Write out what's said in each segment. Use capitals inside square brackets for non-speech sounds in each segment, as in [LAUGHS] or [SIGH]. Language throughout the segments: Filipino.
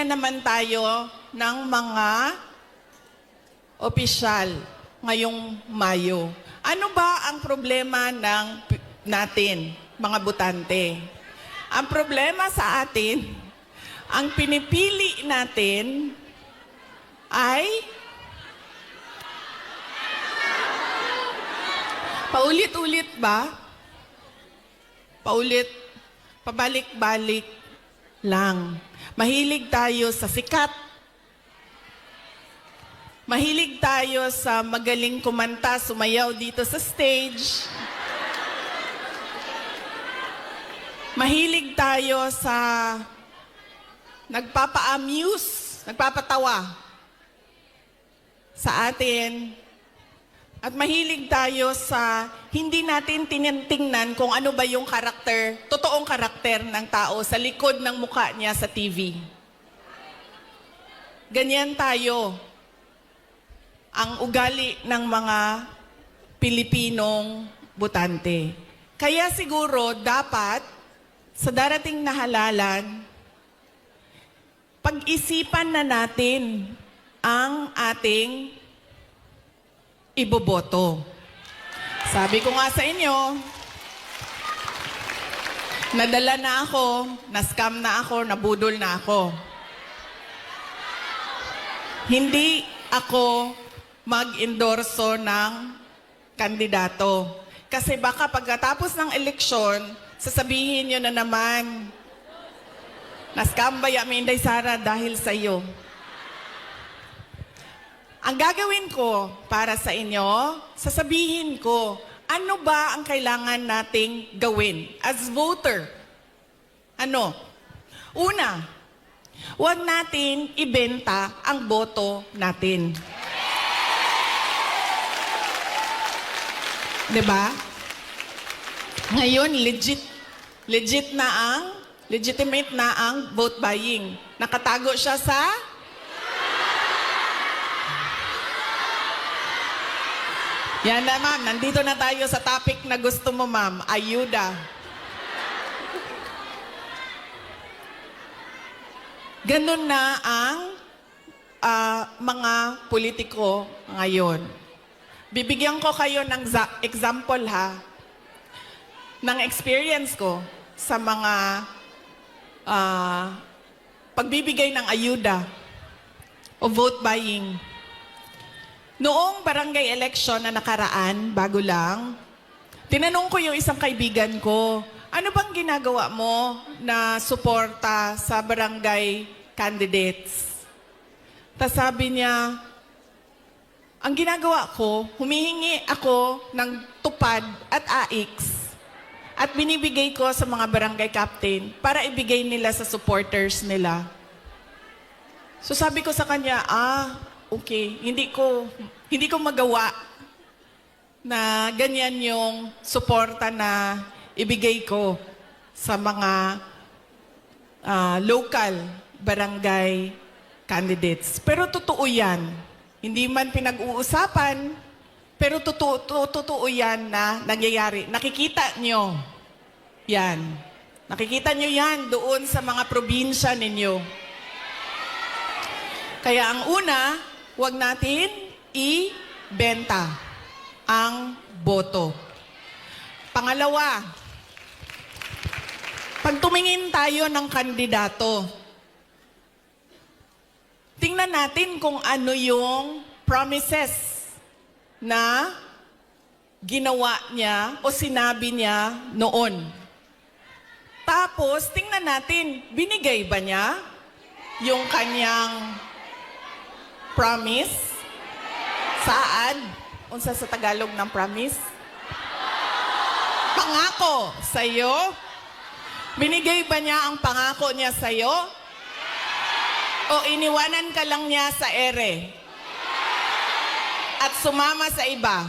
na naman tayo ng mga opisyal ngayong Mayo. Ano ba ang problema ng natin, mga butante? Ang problema sa atin, ang pinipili natin ay paulit-ulit ba? Paulit, pabalik-balik lang. Mahilig tayo sa sikat. Mahilig tayo sa magaling kumanta, sumayaw dito sa stage. Mahilig tayo sa nagpapa-amuse, nagpapatawa sa atin. At mahilig tayo sa hindi natin tinitingnan kung ano ba yung karakter, totoong karakter ng tao sa likod ng mukha niya sa TV. Ganyan tayo ang ugali ng mga Pilipinong butante. Kaya siguro dapat sa darating na halalan, pag-isipan na natin ang ating iboboto. Sabi ko nga sa inyo, nadala na ako, na-scam na ako, nabudol na ako. Hindi ako mag-endorso ng kandidato. Kasi baka pagkatapos ng eleksyon, sasabihin nyo na naman, na-scam ba yung Inday Sara dahil sa iyo? Ang gagawin ko para sa inyo, sasabihin ko, ano ba ang kailangan nating gawin as voter? Ano? Una, huwag natin ibenta ang boto natin. ba? Ngayon, legit, legit na ang, legitimate na ang vote buying. Nakatago siya sa Yan na, ma'am. Nandito na tayo sa topic na gusto mo, ma'am. Ayuda. Ganun na ang ah, mga politiko ngayon. Bibigyan ko kayo ng example, ha, ng experience ko sa mga ah, pagbibigay ng ayuda o vote buying. Noong barangay election na nakaraan, bago lang, tinanong ko yung isang kaibigan ko, ano bang ginagawa mo na suporta sa barangay candidates? Tapos sabi niya, ang ginagawa ko, humihingi ako ng tupad at AX at binibigay ko sa mga barangay captain para ibigay nila sa supporters nila. So sabi ko sa kanya, ah, okay, hindi ko hindi ko magawa na ganyan yung suporta na ibigay ko sa mga ah, local barangay candidates. Pero totoo yan. Hindi man pinag-uusapan, pero totoo, to- totoo yan na nangyayari. Nakikita nyo yan. Nakikita nyo yan doon sa mga probinsya ninyo. Kaya ang una, huwag natin ibenta ang boto. Pangalawa, pag tumingin tayo ng kandidato, tingnan natin kung ano yung promises na ginawa niya o sinabi niya noon. Tapos, tingnan natin, binigay ba niya yung kanyang promise? Saan? Unsa sa Tagalog ng promise? Pangako sa'yo? Binigay ba niya ang pangako niya sa'yo? O iniwanan ka lang niya sa ere? At sumama sa iba?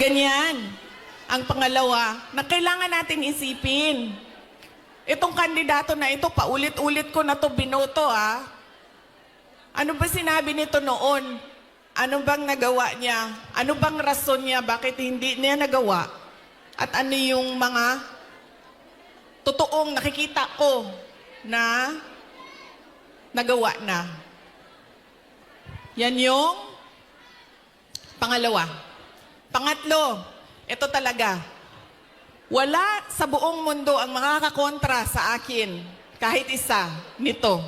Ganyan. Ang pangalawa, na kailangan natin isipin. Itong kandidato na ito, paulit-ulit ko na to binoto ah. Ano ba sinabi nito noon? ano bang nagawa niya? Ano bang rason niya? Bakit hindi niya nagawa? At ano yung mga totoong nakikita ko na nagawa na? Yan yung pangalawa. Pangatlo, ito talaga. Wala sa buong mundo ang makakakontra sa akin, kahit isa, nito.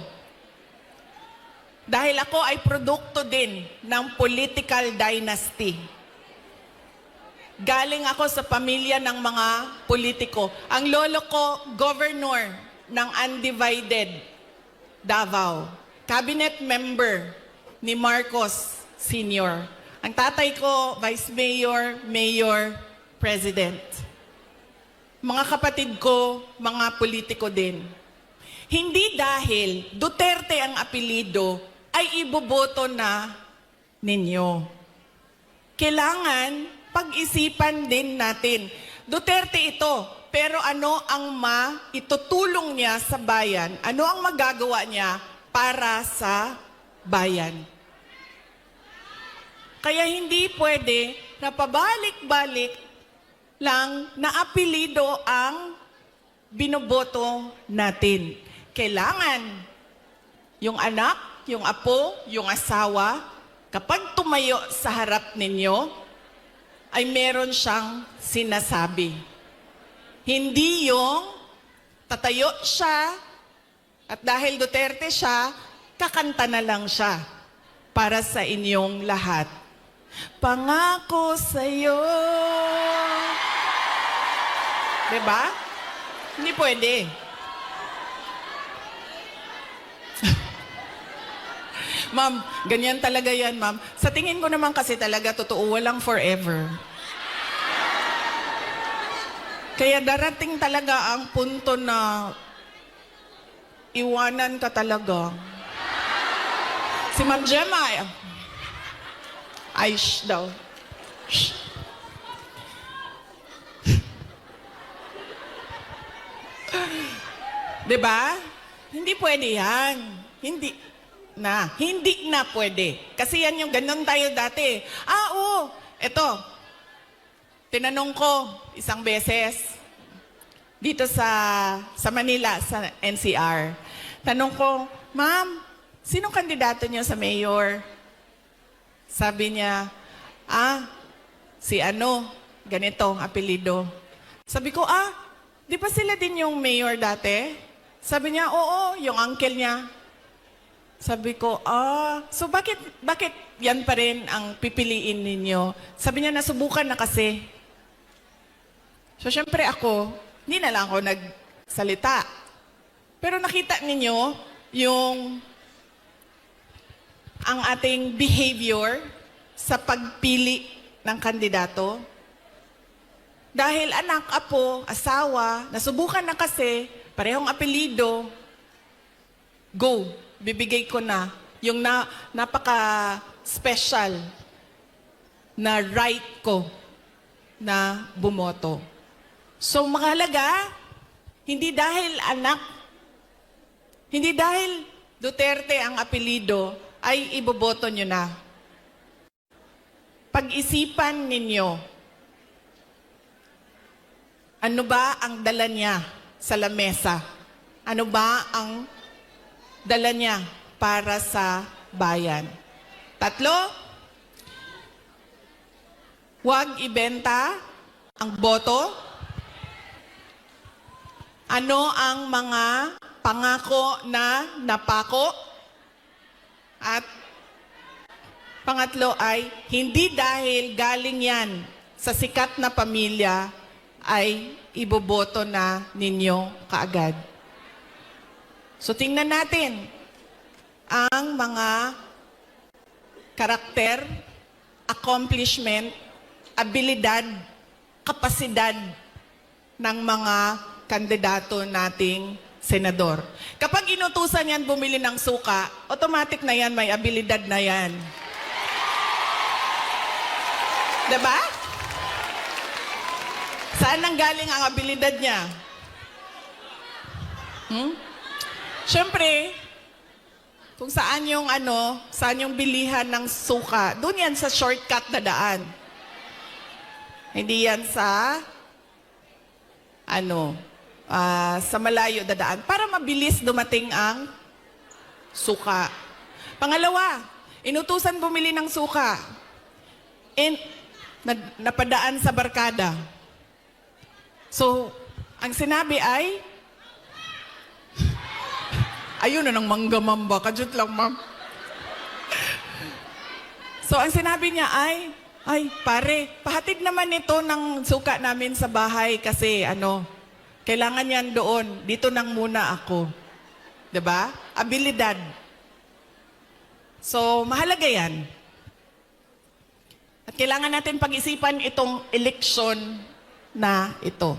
Dahil ako ay produkto din ng political dynasty. Galing ako sa pamilya ng mga politiko. Ang lolo ko, governor ng undivided Davao. Cabinet member ni Marcos Sr. Ang tatay ko, vice mayor, mayor, president. Mga kapatid ko, mga politiko din. Hindi dahil Duterte ang apelido ay iboboto na ninyo. Kailangan pag-isipan din natin. Duterte ito, pero ano ang maitutulong niya sa bayan? Ano ang magagawa niya para sa bayan? Kaya hindi pwede na pabalik-balik lang na apelido ang binoboto natin. Kailangan yung anak, yung apo, yung asawa, kapag tumayo sa harap ninyo, ay meron siyang sinasabi. Hindi yung tatayo siya at dahil Duterte siya, kakanta na lang siya para sa inyong lahat. Pangako sa'yo. Diba? Hindi pwede. [LAUGHS] ma'am, ganyan talaga yan, ma'am. Sa tingin ko naman kasi talaga, totoo, walang forever. Kaya darating talaga ang punto na iwanan ka talaga. Si Ma'am Gemma, ay- shh daw. Shh. Diba? Hindi pwede yan. Hindi na. Hindi na pwede. Kasi yan yung ganun tayo dati. Ah, oo. Ito. Tinanong ko isang beses dito sa sa Manila, sa NCR. Tanong ko, Ma'am, sinong kandidato niyo sa mayor? Sabi niya, ah, si ano, ganito ang apelido. Sabi ko, ah, di ba sila din yung mayor dati? Sabi niya, oo, yung uncle niya. Sabi ko, ah, so bakit, bakit yan pa rin ang pipiliin ninyo? Sabi niya, nasubukan na kasi. So, syempre ako, hindi na lang ako nagsalita. Pero nakita ninyo yung ang ating behavior sa pagpili ng kandidato. Dahil anak, apo, asawa, nasubukan na kasi, parehong apelido, go, bibigay ko na yung na, napaka-special na right ko na bumoto. So, mahalaga, hindi dahil anak, hindi dahil Duterte ang apelido, ay iboboto nyo na. Pag-isipan ninyo, ano ba ang dala niya sa lamesa? Ano ba ang dala niya para sa bayan? Tatlo, huwag ibenta ang boto. Ano ang mga pangako na napako? At pangatlo ay, hindi dahil galing yan sa sikat na pamilya ay iboboto na ninyo kaagad. So tingnan natin ang mga karakter, accomplishment, abilidad, kapasidad ng mga kandidato nating senador. Kapag inutusan yan bumili ng suka, automatic na yan, may abilidad na yan. 'Di ba? Saan nang galing ang abilidad niya? Hmm? Siyempre, kung saan yung ano, saan yung bilihan ng suka. Doon yan sa shortcut na daan. Hindi yan sa ano, ah, sa malayo na daan para mabilis dumating ang suka. Pangalawa, inutusan bumili ng suka. In, na- napadaan sa barkada. So, ang sinabi ay, ayun na ng manggamamba, kadyot lang ma'am. So, ang sinabi niya ay, ay, pare, pahatid naman ito ng suka namin sa bahay kasi ano, kailangan yan doon. Dito nang muna ako. ba? Abilidad. So, mahalaga yan. At kailangan natin pag-isipan itong eleksyon na ito.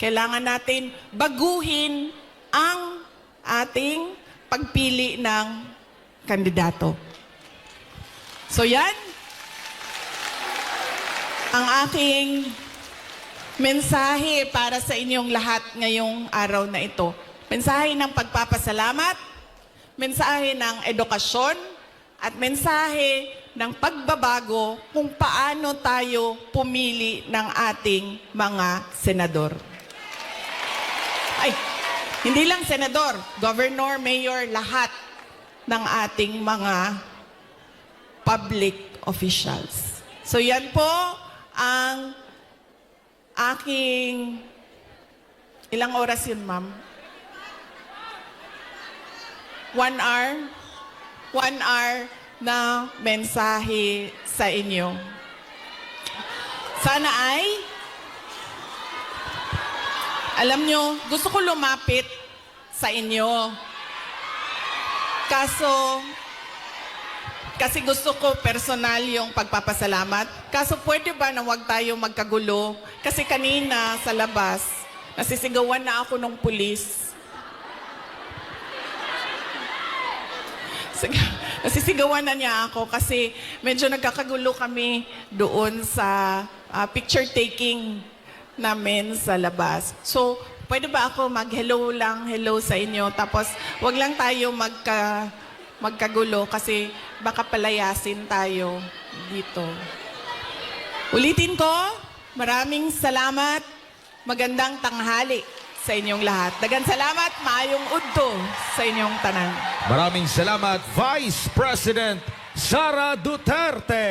Kailangan natin baguhin ang ating pagpili ng kandidato. So yan, ang aking mensahe para sa inyong lahat ngayong araw na ito. Mensahe ng pagpapasalamat, mensahe ng edukasyon, at mensahe ng pagbabago kung paano tayo pumili ng ating mga senador. Ay, hindi lang senador, governor, mayor, lahat ng ating mga public officials. So yan po ang aking ilang oras yun, ma'am? One hour? One hour na mensahe sa inyo. Sana ay alam nyo, gusto ko lumapit sa inyo. Kaso, kasi gusto ko personal yung pagpapasalamat. Kaso pwede ba na wag tayo magkagulo? Kasi kanina sa labas, nasisigawan na ako ng pulis. Nasisigawan na niya ako kasi medyo nagkakagulo kami doon sa ah, picture taking namin sa labas. So, pwede ba ako mag-hello lang, hello sa inyo, tapos wag lang tayo magka, magkagulo kasi baka palayasin tayo dito. Ulitin ko, maraming salamat, magandang tanghali sa inyong lahat. Dagan salamat, maayong udto sa inyong tanan. Maraming salamat, Vice President Sara Duterte.